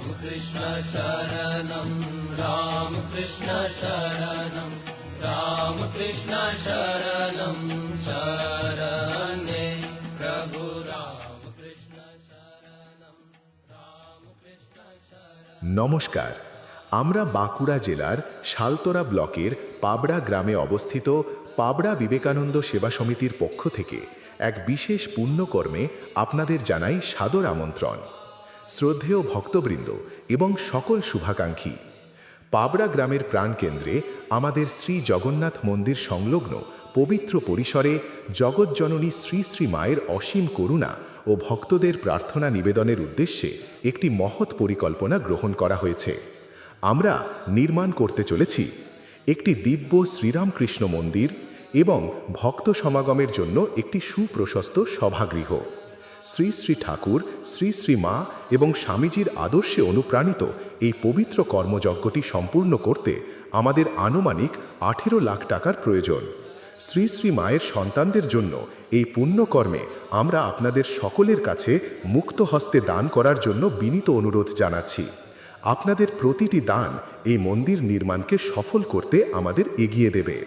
कृष्ण शरणं राम कृष्ण शरणं राम कृष्ण शरणं शरणे प्रभु राम कृष्ण शरणं राम कृष्ण शरणं নমস্কার আমরা বাঁকুড়া জেলার শালতরা ব্লকের পাবড়া গ্রামে অবস্থিত পাবড়া বিবেকানন্দ সেবা সমিতির পক্ষ থেকে এক বিশেষ পুণ্যকর্মে আপনাদের জানাই সাদর আমন্ত্রণ শ্রদ্ধেয় ভক্তবৃন্দ এবং সকল শুভাকাঙ্ক্ষী। পাবড়া গ্রামের প্রাণকেন্দ্রে আমাদের শ্রী জগন্নাথ মন্দির সংলগ্ন পবিত্র পরিসরে জগজ্জননী শ্রী শ্রী মায়ের অসীম করুণা ও ভক্তদের প্রার্থনা নিবেদনের উদ্দেশ্যে একটি মহৎ পরিকল্পনা গ্রহণ করা হয়েছে। আমরা নির্মাণ করতে চলেছি একটি দিব্য শ্রীরামকৃষ্ণ মন্দির এবং ভক্ত সমাগমের জন্য একটি সুপ্রশস্ত সভাগৃহ। শ্রী শ্রী ঠাকুর, শ্রী শ্রী মা এবং স্বামীজির আদর্শে অনুপ্রাণিত এই পবিত্র কর্মযজ্ঞটি সম্পূর্ণ করতে আমাদের আনুমানিক আঠেরো লাখ টাকার প্রয়োজন। শ্রী শ্রী মায়ের সন্তানদের জন্য এই পুণ্যকর্মে আমরা আপনাদের সকলের কাছে মুক্ত হস্তে দান করার জন্য বিনীত অনুরোধ জানাচ্ছি। আপনাদের প্রতিটি দান এই মন্দির নির্মাণকে সফল করতে আমাদের এগিয়ে দেবে।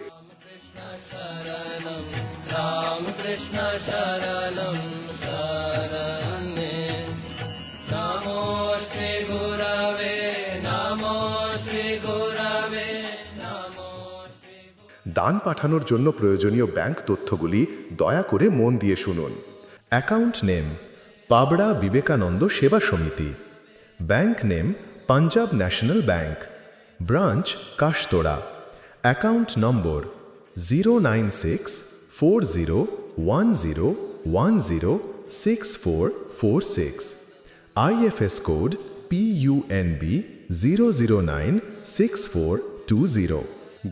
দান পাঠানোর জন্য প্রয়োজনীয় ব্যাংক তথ্যগুলি দয়া করে মন দিয়ে শুনুন। Account name Pabra Vivekananda Seva Samiti. Bank name Punjab national bank. Branch Kashtora. Account number zero nine six four zero one zero one zero six four four six IFS code PUNB zero zero nine six four two zero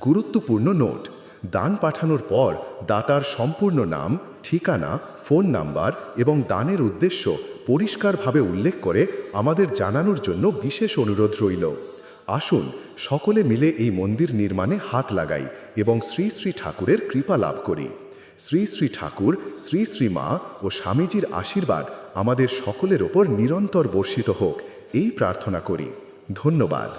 গুরুত্বপূর্ণ note দান পাঠানোর পর দাতার সম্পূর্ণ নাম, ঠিকানা phone number এবং দানের উদ্দেশ্য পরিষ্কারভাবে উল্লেখ করে আমাদের জানানোর জন্য বিশেষ অনুরোধ রইল। আসুন সকলে মিলে এই মন্দির নির্মাণে হাত লাগাই এবং শ্রী শ্রী ঠাকুরের কৃপা লাভ করি। শ্রী শ্রী ঠাকুর, শ্রী শ্রী মা ও স্বামীজির আশীর্বাদ আমাদের সকলের ওপর নিরন্তর বর্ষিত হোক, এই প্রার্থনা করি। ধন্যবাদ।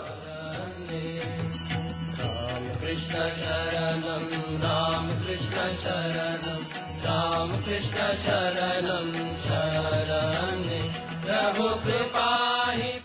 শরণ। প্রভু কৃপাহি